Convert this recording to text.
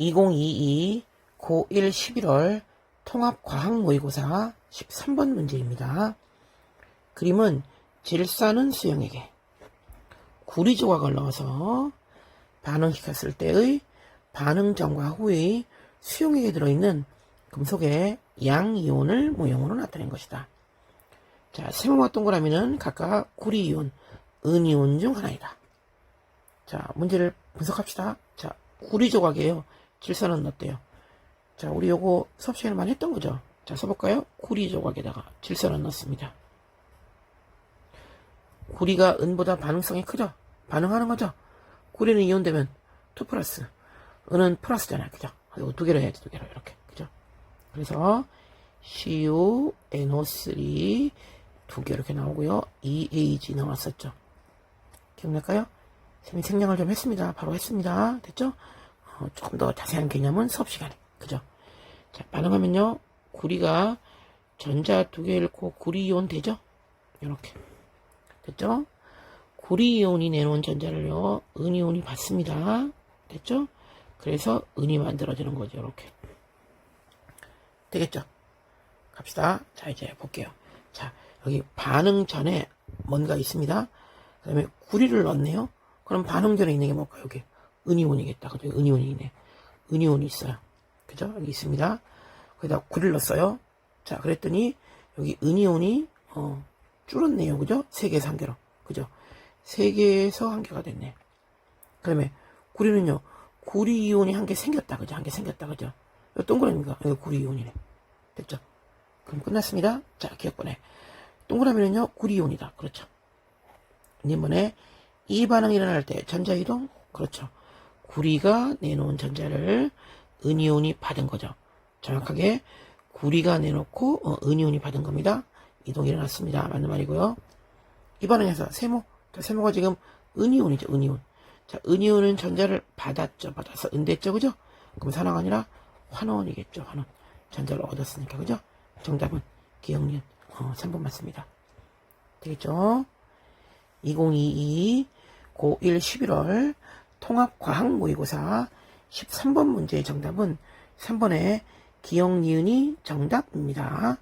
2022 고1 11월 통합과학 모의고사 13번 문제입니다. 그림은 질산은 수영에게 구리 조각을 넣어서 반응시켰을 때의 반응 전과 후의 수용액에 들어있는 금속의 양이온을 모형으로 나타낸 것이다. 자, 세모와 동그라미는 각각 구리이온, 은이온 중 하나이다. 자, 문제를 분석합시다. 자, 구리 조각이에요. 질산은 넣었대요. 자, 우리 요거 수업 시간에 많이 했던 거죠? 자, 써볼까요? 구리 조각에다가 질산을 넣습니다. 구리가 은보다 반응성이 크죠? 반응하는 거죠? 구리는 이온되면 2 플러스, 은은 플러스잖아요. 그죠? 이거 두 개로 해야지, 두 개로. 이렇게. 그죠? 그래서, CuNO3 두 개 이렇게 나오고요. EAG 나왔었죠. 기억날까요? 생략을 좀 했습니다. 바로 했습니다. 됐죠? 어, 조금 더 자세한 개념은 수업 시간에. 그죠? 자, 반응하면요. 구리가 전자 두 개 잃고 구리이온 되죠? 이렇게. 됐죠? 구리이온이 내놓은 전자를요. 은이온이 받습니다. 됐죠? 그래서 은이 만들어지는 거죠. 이렇게. 되겠죠? 갑시다. 자, 이제 볼게요. 자, 여기 반응 전에 뭔가 있습니다. 그 다음에 구리를 넣었네요. 그럼 반응 전에 있는 게 뭘까요? 여기 은이온이겠다. 그죠? 은이온이네. 은이온이 있어요. 그죠? 여기 있습니다. 거기다 구리를 넣었어요. 자, 그랬더니 여기 은이온이 어, 줄었네요. 그죠? 세 개에서 한 개로. 그죠? 세 개에서 한 개가 됐네. 그 다음에 구리는요. 구리 이온이 한 개 생겼다. 그죠? 한 개 생겼다. 그죠? 이 동그라미가 여기 구리 이온이네. 됐죠? 그럼 끝났습니다. 자, 기억번에. 동그라미는요. 구리 이온이다. 그렇죠? 이번에 이 반응이 일어날 때 전자 이동? 그렇죠. 구리가 내놓은 전자를 은이온이 받은 거죠. 정확하게 구리가 내놓고 어, 은이온이 받은 겁니다. 이동이 일어났습니다. 맞는 말이고요. 이 반응에서 세모, 자, 세모가 지금 은이온이죠. 은이온. 자, 은이온은 전자를 받았죠. 받아서 은됐죠. 그죠? 그럼 산화가 아니라 환원이겠죠. 환원. 전자를 얻었으니까. 그죠? 정답은 기억니은 어, 3번 맞습니다. 되겠죠? 2022 고1 11월 통합과학 모의고사 13번 문제의 정답은 3번의 기억 니은이 정답입니다.